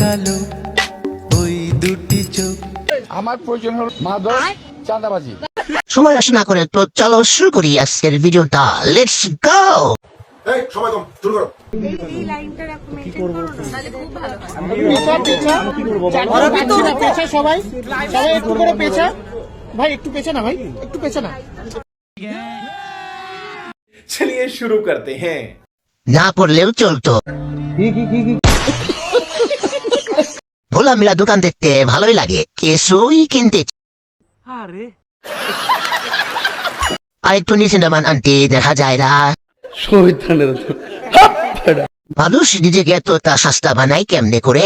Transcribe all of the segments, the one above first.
কালো ওই দুটি চোখ। আমার প্রয়োজন মাদক চাঁদাবাজি। সময় নষ্ট না করে তো চলো শুরু করি আজকের ভিডিওটা। লেটস গো চলিয়ে শুরু করতে হ্যাঁ। না পড়লেও চলতো। ভোলা মিলা দোকান দেখতে ভালোই লাগে। কিছুই কিনতে আর। একটু নিচে নামান আনতে দেখা যায় না। মানুষ নিজেকে এতটা সস্তা বানাই কেমনে করে?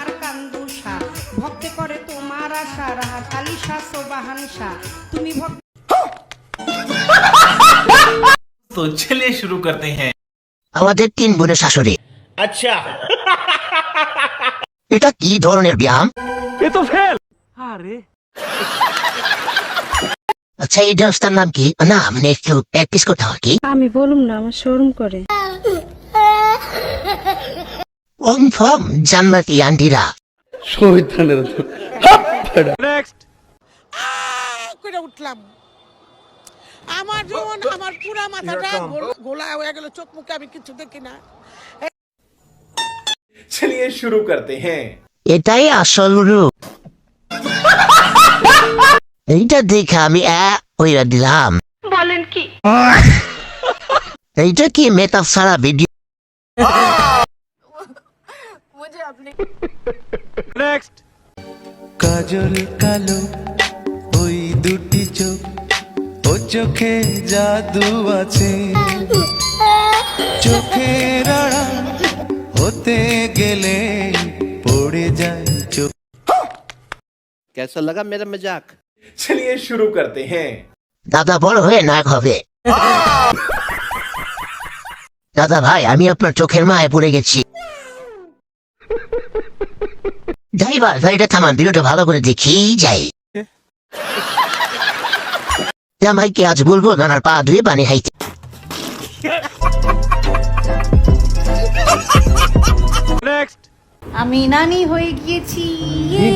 আর ভক্তে করে তোমার আশা রাহা কালিশা সোবাহানিশা তুমি ভক্ত তো চলে শুরু করতে হ্যাঁ। আমাদের তিন বোনের শাশুড়ি। আচ্ছা। এটা কি ধরনের ব্যায়াম? এ তো ফেল। আরে। আচ্ছা এই ডান্সটার নাম কি? না মানে একটু প্র্যাকটিস করতে হয় কি? আমি বলুম না আমার শোরুম করে। ওম ফম জান্নাতি আন্টিরা? শহীদানের নেক্সট করে উঠলাম। আমার জীবন আমার মাথাটা গোলা হয়ে গেল চোখ মুখে আমি কিছু দেখি না। চলিয়ে শুরু করতে হ্যাঁ। এটাই আসল রূপ। এইটা দেখে আমি ওইরা দিলাম। বলেন কি? এইটা কি মেকআপ ছাড়া ভিডিও কাজল কালো ওই দুটি চোখ ও চোখে জাদু আছে চোখের আড়াল হতে গেলে পড়ে যায় চোখ कैसा लगा मेरा मजाक चलिए शुरू करते हैं দাদা বড় হয়ে নায়ক হবে দাদা ভাই আমি আপনার চোখের মায়ে পড়ে গেছি ড্রাইভার গাড়িটা থামান ভিডিওটা ভালো করে দেখি যাই। ভাইকে আজ বলব নানার পা ধুয়ে পানি হাইতে আমি নানি হয়ে গিয়েছি ইয়ে!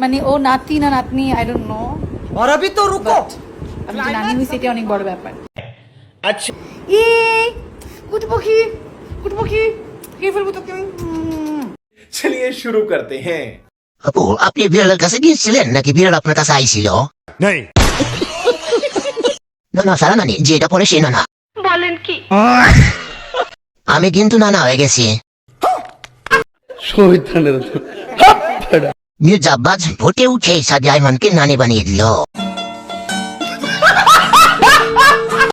মানে ও নাতি না নাতনি আই ডোন্ট নো আর अभी তো রুকো। আমি নানি হই সেটা অনেক বড় ব্যাপার। আচ্ছা। ই কুটু না না সারা নানি যেটা পরে সে না না আমি কিন্তু নানা হয়ে গেছি। মির্জা ভোটে উঠে সাদি আইমানকে নানি বানিয়ে দিল।